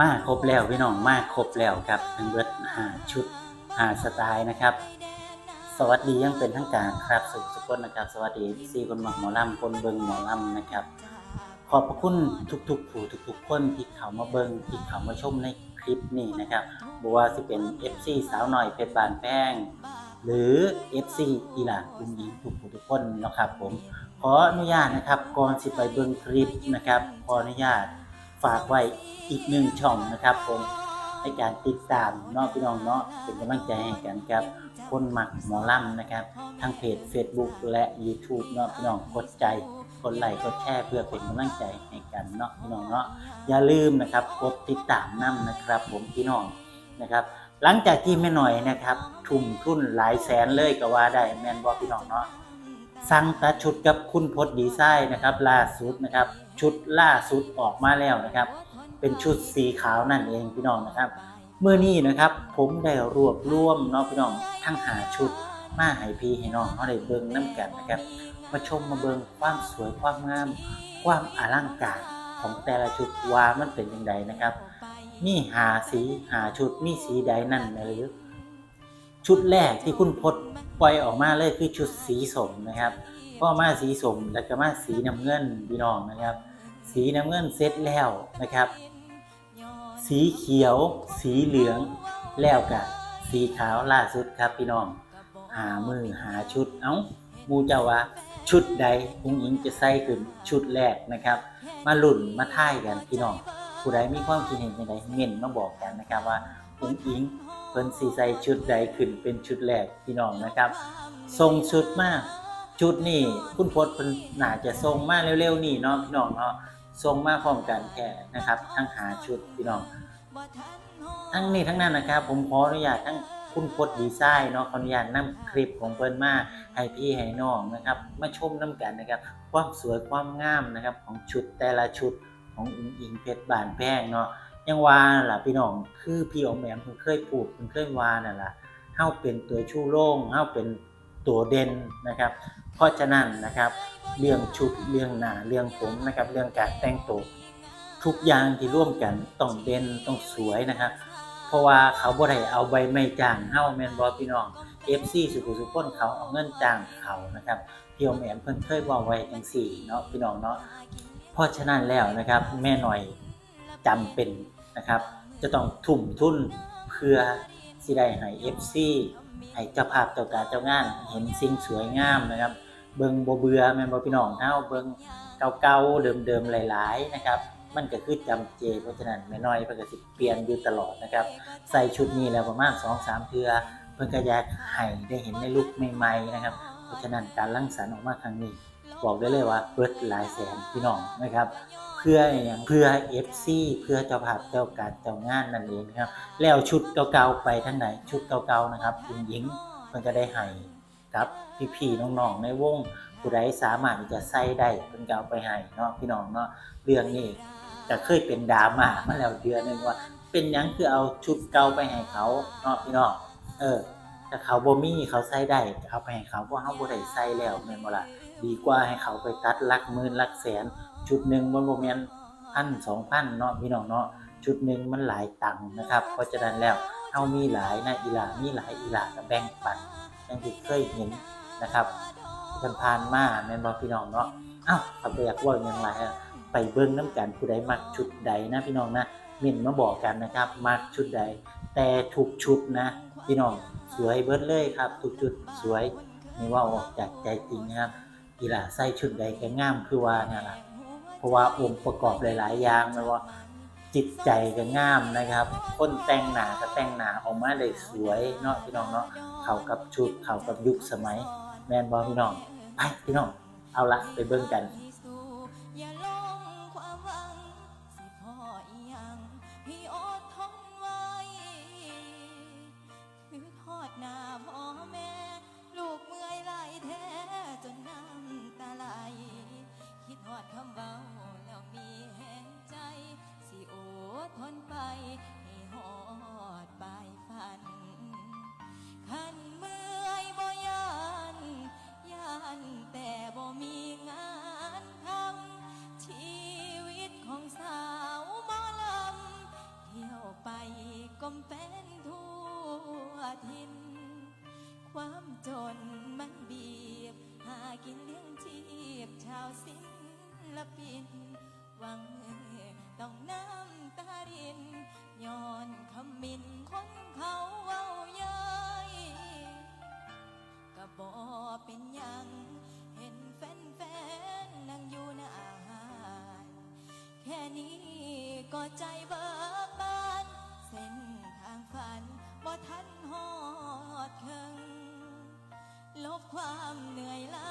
มาครบแล้วพี่น้องมาครบแล้วครับทั้งเบิดหาชุดหาสไตล์นะครับ สวัสดียังเป็นทางการครับสุขสุขนนะครับ สวัสดีซีคนหมักหมอลำคนเบิงหมอลำนะครับ ขอบพระคุณทุกๆผู้ทุกๆคนที่เขามาเบิงที่เขามาชมในคลิปนี้นะครับบว่าจะเป็น FC สาวหน่อยเพชรบานแป้งหรือ FC อีหลานคุณหญิงทุกผู้ทุกคนนะครับผมขออนุญาตนะครับก่อนสิไปเบิงคลิปนะครับขออนุญาต ฝากไว้อีกหนึ่งช่องนะครับผมในการติดตามเนาะพี่น้องเนาะเป็นกำลังใจให้กันครับ คนหมักหมอลำนะครับทั้งเพจ Facebook และ YouTube เนาะพี่น้องกดใจกดไลค์กดแชร์เพื่อเป็นกำลังใจให้กันเนาะพี่น้องเนาะอย่าลืมนะครับกดติดตามนํนะครับ ผมพี่น้องนะครับ หลังจากที่แม่หน่อยนะครับ ทุ่มทุนหลายแสนเลยก็ว่าได้แม่นบ่พี่น้องเนาะ สั่งตัดชุดกับคุณพจน์ดีไซน์นะครับล่าสุดนะครับ ชุดล่าสุดออกมาแล้วนะครับ เป็นชุดสีขาวนั่นเองพี่น้องนะครับเมื่อนี้นะครับผมได้รวบรวมเนาะพี่น้องทั้งหาชุดมาให้พี่ให้น้องเขาได้เบิ่งน้กันนะครับ มาชมมาเบิ่งความสวยความงาม ความอลังการของแต่ละชุดว่ามันเป็นยังไงนะครับมีหาสีหาชุดมีสีใดนั่นหรือ ชุดแรกที่คุณพด ปล่อยออกมาเลยคือชุดสีสมนะครับก็มาสีสมแล้วก็มาสีน้ำเงินพี่น้องนะครับ สีน้ำเงินเสร็จแล้วนะครับ สีเขียว สีเหลืองแล้วกับสีขาวล่าสุดครับพี่น้อง หามือหาชุดเอ้ามูเจ้าว่าชุดใดพุงหญิงจะใส่ขึ้นชุดแรกนะครับ มาหลุ่นมาท่ายกันพี่น้องผู้ใดมีความคิดเห็นยังไงเม่นมาบอกกันนะครับว่าุงอิงเพิ่นสีใส่ชุดใดขึ้นเป็นชุดแรกพี่น้องนะครับ ทรงชุดมาก ชุดนี่คุณพจน์เพิ่นน่าจะทรงมากเร็วๆนี่เนาะพี่น้องเนาะทรงมากพร้อมกันแค่นะครับ ทั้งหาชุดพี่น้อง ทั้งนี้ทั้งนั้นนะครับ ผมขออนุญาตทั้งคุณพจน์ดีไซน์เนาะขออนุญาตนำคลิปของเพิ่นมาให้พี่ให้น้องนะครับ มาชมน้กันนะครับ ความสวยความงามนะครับของชุดแต่ละชุดของอิงอิงเพชรบานแพงเนาะ ยังว่าล่ะพี่น้องคือพี่อมแอมเพิ่นเคยพูดเพิ่นเคยว่านั่นล่ะเฮาเป็นตัวชูโร่งเฮาเป็นตัวเด่นนะครับ เพราะฉะนั้นนะครับ เรื่องชุดเรื่องหน้าเรื่องผมนะครับ เรื่องการแต่งตัวทุกอย่างที่ร่วมกันต้องเด่นต้องสวยนะครับ เพราะว่าเขาบ่ได้เอาใบไม้จ้างเฮาแม่นบ่พี่น้อง FC สุขุสุขคนเขาเอาเงินจ้างเขานะครับพี่อมแอมเพิ่นเคยบอกไว้จังซี่เนาะพี่น้องเนาะเพราะฉะนั้นแล้วนะครับ แม่หน่อยจำเป็น นะครับ จะต้องทุ่มทุนเพื่อสิได้ให้ FC ให้เจ้าภาพเจ้าการเจ้างาน เห็นสิ่งสวยงามนะครับ เบิ่งบ่เบื่อแม่นบ่พี่น้องเฮาเบิ่งเก่าๆเดิมๆหลาย ๆ นะครับ มันก็คือจำเจ เพราะฉะนั้นแม่น้อยเพิ่นก็สิเปลี่ยนอยู่ตลอดนะครับ ใส่ชุดนี้แล้วประมาณ2-3เทื่อเพิ่นก็อยากให้ได้เห็นในลุคใหม่ๆนะครับ เพราะฉะนั้นการรังสรรค์ออกมาครั้งนี้บอกได้เลยว่าเบิดหลายแสนพี่น้องนะครับ พื่ออย่างเพื่อ FC เพื่อเจ้าภาพเจ้าการเจ้างานนั่นเองครับ แล้วชุดเก่าๆไปทั้งไหนชุดเก่าๆนะครับคุณหญิงเพิ่นก็ได้ให้กับพี่ๆน้องๆในวงผู้ใดสามารถที่จะใส่ได้เพิ่นก็เอาไปให้เนาะพี่น้องเนาะเรื่องนี้ก็เคยเป็นดราม่ามาแล้วเดือนหนึงว่า เป็นยังคือเอาชุดเก่าไปให้เขาเนาะพี่น้องเออถ้าเขาบ่มีเขาใส่ได้เอาไปให้เขาเพราะเฮาบ่ได้ใส่แล้วแม่นบ่ล่ะดีกว่าให้เขาไปตัดลักหมื่นลักแสน ชุดหนึ่งมันบ่แม่นพันสองพันเนาะพี่น้องเนาะชุดหนึ่งมันหลายตังค์นะครับ เพราะฉะนั้นแล้วเฮามีหลายนะอีหลามีหลายอีหลาแบ่งปันอย่างที่เคยเห็นนะครับผ่านๆมาแม่นบ่พี่น้องเนาะอ้าวถ้าบ่อยากว้าหยังหลายอะไปเบิ้งน้ำกันผู้ใดมักชุดใดนะพี่น้องนะม่นมาบอกกันนะครับมักชุดใด แต่ทุกชุดนะ พี่น้องสวยเบิดเลยครับทุกชุดสวยนี่ว่าออกจากใจจริงนะครับกีฬาใส่ชุดใดก็งามคือว่านี่แหละ ราะว่าองค์ประกอบหลาย ๆ อย่างไม่ว่าจิตใจก็งามนะครับ คนแต่งหนาก็แต่งหนาออกมาได้สวยเนาะพี่น้องเนาะเข้ากับชุดเข้ากับยุคสมัย แมนบอพี่น้องไปพี่น้องเอาละไปเบิ่งกัน ความจนมันบีบ หากินเลี้ยงชีพชาวศิลปิน หวังมือต้องน้ำตารินย้อนคำมินคนเขาเว้าเย้ยก็บอเป็นยัง เห็นแฟนๆนั่งอยู่หน้าอารแค่นี้ก็ใจเบิกบาน เส้นทางฝันบ่ทันหอดเคิง ลบความเหนื่อยล้า